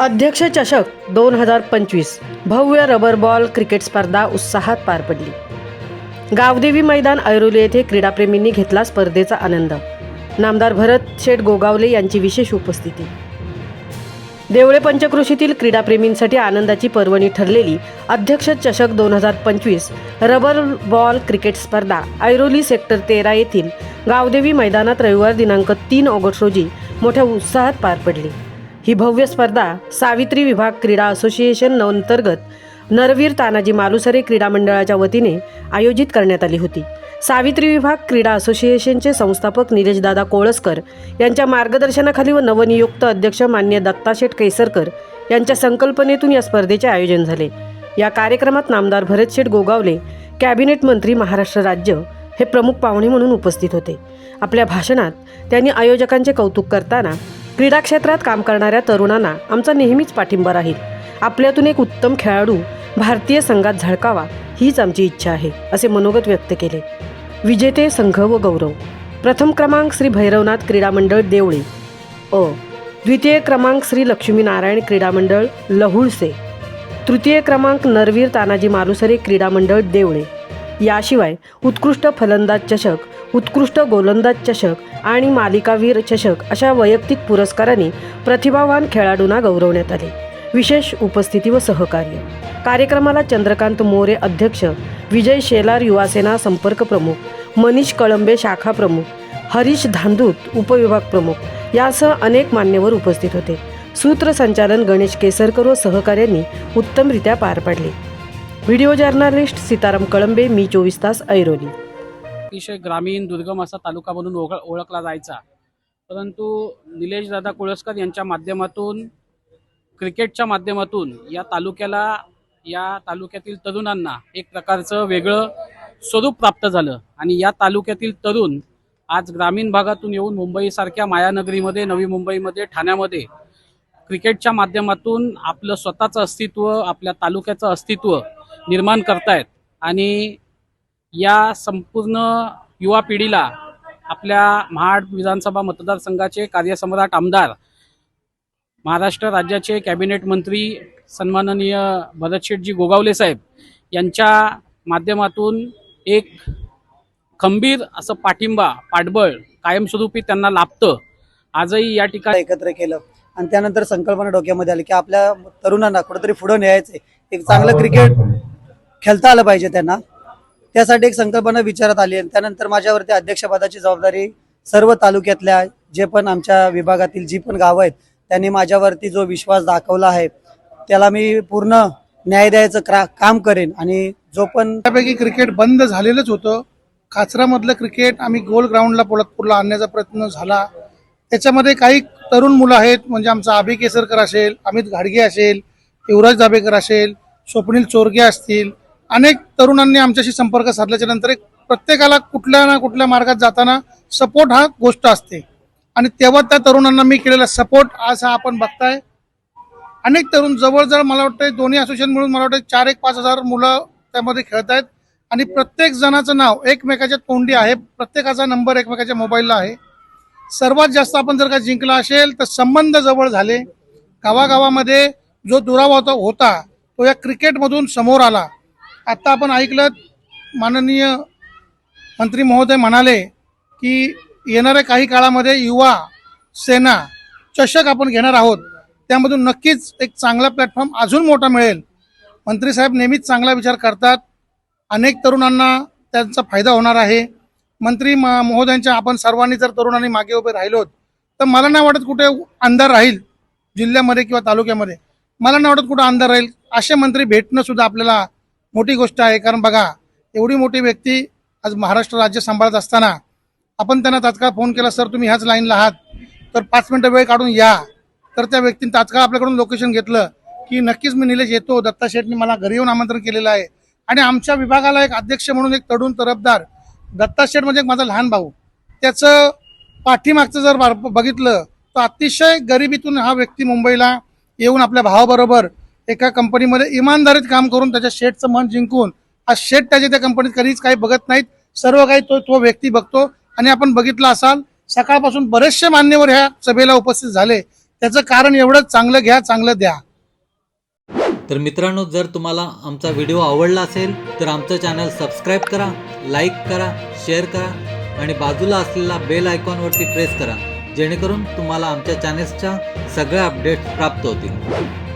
अध्यक्ष चषक दोन हजार पंचवीस. भव्य रबर बॉल क्रिकेट स्पर्धा उत्साहात पार पडली. गावदेवी मैदान ऐरोली येथे क्रीडाप्रेमींनी घेतला स्पर्धेचा आनंद. नामदार भरत शेठ गोगावले यांची विशेष उपस्थिती. देवळे पंचकृषीतील क्रीडाप्रेमींसाठी आनंदाची पर्वणी ठरलेली अध्यक्ष चषक दोन हजार पंचवीस रबर बॉल क्रिकेट स्पर्धा ऐरोली सेक्टर तेरा येथील गावदेवी मैदानात रविवार दिनांक तीन ऑगस्ट रोजी मोठ्या उत्साहात पार पडली. ही भव्य स्पर्धा सावित्री विभाग क्रीडा असोसिएशन अंतर्गत नरवीर तानाजी मालुसरे क्रीडा मंडळाच्या वतीने आयोजित करण्यात आली होती. सावित्री विभाग क्रीडा असोसिएशनचे संस्थापक निलेशदादा कोळसकर यांच्या मार्गदर्शनाखाली व नवनियुक्त अध्यक्ष मान्य दत्ताशेठ कैसरकर यांच्या संकल्पनेतून या स्पर्धेचे आयोजन झाले. या कार्यक्रमात नामदार भरतशेठ गोगावले कॅबिनेट मंत्री महाराष्ट्र राज्य हे प्रमुख पाहुणे म्हणून उपस्थित होते. आपल्या भाषणात त्यांनी आयोजकांचे कौतुक करताना क्रीडा क्षेत्रात काम करणाऱ्या तरुणांना आमचा नेहमीच पाठिंबा राहील. आपल्यातून एक उत्तम खेळाडू भारतीय संघात झळकावा हीच आमची इच्छा आहे असे मनोगत व्यक्त केले. विजेते संघ व गौरव. प्रथम क्रमांक श्री भैरवनाथ क्रीडा मंडळ देवळे. अ. द्वितीय क्रमांक श्री लक्ष्मीनारायण क्रीडा मंडळ लहुळसे. तृतीय क्रमांक नरवीर तानाजी मालुसरे क्रीडा मंडळ देवळे. याशिवाय उत्कृष्ट फलंदाज चषक उत्कृष्ट गोलंदाज चषक आणि मालिकावीर चषक अशा वैयक्तिक पुरस्कारांनी प्रतिभावान खेळाडूंना गौरवण्यात आले. विशेष उपस्थिती व सहकार्य. कार्यक्रमाला चंद्रकांत मोरे अध्यक्ष विजय शेलार युवासेना संपर्क प्रमुख मनीष कळंबे शाखा प्रमुख हरीश धांदूत उपविभाग प्रमुख यासह अनेक मान्यवर उपस्थित होते. सूत्रसंचालन गणेश केसरकर व सहकार्यांनी उत्तमरित्या पार पाडले. व्हिडिओ जर्नलिस्ट सीताराम कळंबे मी चोवीस तास ऐरोली. अतिशय ग्रामीण दुर्गम असा तालुका म्हणून ओळख ओळखला जायचा. परंतु निलेश दादा कुळसकर यांच्या माध्यमातून क्रिकेटच्या माध्यमातून या तालुक्याला या तालुक्यातील तरुणांना एक प्रकारचं वेगळं स्वरूप प्राप्त झालं. आणि या तालुक्यातील तरुण आज ग्रामीण भागातून येऊन मुंबईसारख्या मायानगरीमध्ये नवी मुंबईमध्ये ठाण्यामध्ये क्रिकेटच्या माध्यमातून आपलं स्वतःचं अस्तित्व आपल्या तालुक्याचं अस्तित्व निर्माण करतायत. आणि या संपूर्ण युवा पिढीला आपल्या महाड विधानसभा मतदारसंघाचे कार्यसम्राट आमदार महाराष्ट्र राज्याचे कॅबिनेट मंत्री सन्माननीय भरतशेठजी गोगावले साहेब यांच्या माध्यमातून एक खंबीर असं पाठिंबा पाठबळ कायमस्वरूपी त्यांना लाभतं. आजही या ठिकाणी एकत्र केलं. आणि त्यानंतर संकल्पना डोक्यामध्ये आली की आपल्या तरुणांना कुठेतरी पुढे न्यायचंय. एक चांगलं क्रिकेट खेळता आलं पाहिजे त्यांना. त्यासाठी एक संकल्पना विचारात आली आणि त्यानंतर माझ्यावरती अध्यक्षपदाची जबाबदारी सर्व तालुक्यातल्या जे पण आमच्या विभागातील जी पण गावं आहेत त्यांनी माझ्यावरती जो विश्वास दाखवला आहे त्याला मी पूर्ण न्याय द्यायचं क्रा काम करेन आणि जो पण त्यापैकी क्रिकेट बंद झालेलंच होतं. काचरामधलं क्रिकेट आम्ही गोल ग्राउंडला पोलतपूरला आणण्याचा प्रयत्न झाला. त्याच्यामध्ये काही तरुण मुलं आहेत म्हणजे आमचा अभि केसरकर असेल अमित घाडगे असेल युवराज दाभेकर असेल स्वप्नील चोरगे असतील अनेक तरुणांनी आमच्याशी संपर्क साधल्याच्या नंतर एक प्रत्येकाला कुठल्या ना कुठल्या मार्गात जाताना सपोर्ट हा गोष्ट असते. आणि तेव्हा त्या तरुणांना मी केलेला सपोर्ट आज हा आपण बघताय. अनेक तरुण जवळजवळ मला वाटतं दोन्ही असोसिएशन मिळून मला वाटतं चार एक पाच हजार मुलं त्यामध्ये खेळत आहेत. आणि प्रत्येक जणाचं नाव एकमेकाच्या तोंडी आहे. प्रत्येकाचा नंबर एकमेकाच्या मोबाईलला आहे. सर्वात जास्त आपण जर का जिंकला असेल तर संबंध जवळ झाले. गावागावामध्ये जो दुरावा होता होता तो या क्रिकेटमधून समोर आला. आत्ता आपण ऐकलं माननीय मंत्री महोदय म्हणाले की येणाऱ्या काही काळामध्ये युवा सेना चषक आपण घेणार आहोत. त्यामधून नक्कीच एक चांगला प्लॅटफॉर्म अजून मोठा मिळेल. मंत्री साहेब नेहमीच चांगला विचार करतात. अनेक तरुणांना त्यांचा फायदा होणार आहे. मंत्री म- महोदयांच्या आपण सर्वांनी जर तरुणांनी मागे उभे राहिलोत तर मला नाही वाटत कुठे अंधार राहील जिल्ह्यामध्ये किंवा तालुक्यामध्ये. मला नाही वाटत कुठं अंधार राहील. असे मंत्री भेटणं सुद्धा आपल्याला मोठी गोष्ट आहे. कारण बघा एवढी मोठी व्यक्ती आज महाराष्ट्र राज्य सांभाळत असताना आपण त्यांना तात्काळ फोन केला सर तुम्ही ह्याच लाईनला आहात. तर पाच मिनटं वेळ काढून या. तर त्या व्यक्तीने तात्काळ आपल्याकडून लोकेशन घेतलं की नक्कीच मी निलेश येतो दत्ता शेठने मला घरी येऊन आमंत्रण केलेलं आहे. आणि आमच्या विभागाला एक अध्यक्ष म्हणून एक तडून तरफदार दत्ता शेठ म्हणजे एक माझा लहान भाऊ. त्याचं पाठीमागचं जर बघितलं तर अतिशय गरिबीतून हा व्यक्ती मुंबईला येऊन आपल्या भावाबरोबर एका कंपनीमध्ये इमानदारीत काम करून त्याच्या शेटचं मन जिंकून हा शेट त्याच्या त्या कंपनीत कधीच काही बघत नाहीत. सर्व काही तो तो व्यक्ती बघतो. आणि आपण बघितलं असाल सकाळपासून बरेचसे मान्यवर ह्या सभेला उपस्थित झाले. त्याचं कारण एवढंच चांगलं घ्या चांगलं द्या. तर मित्रांनो जर तुम्हाला आमचा व्हिडिओ आवडला असेल तर आमचं चॅनल सबस्क्राईब करा लाईक करा शेअर करा आणि बाजूला असलेला बेल आयकॉनवरती प्रेस करा जेणेकरून तुम्हाला आमच्या चॅनेल्सच्या सगळ्या अपडेट्स प्राप्त होतील.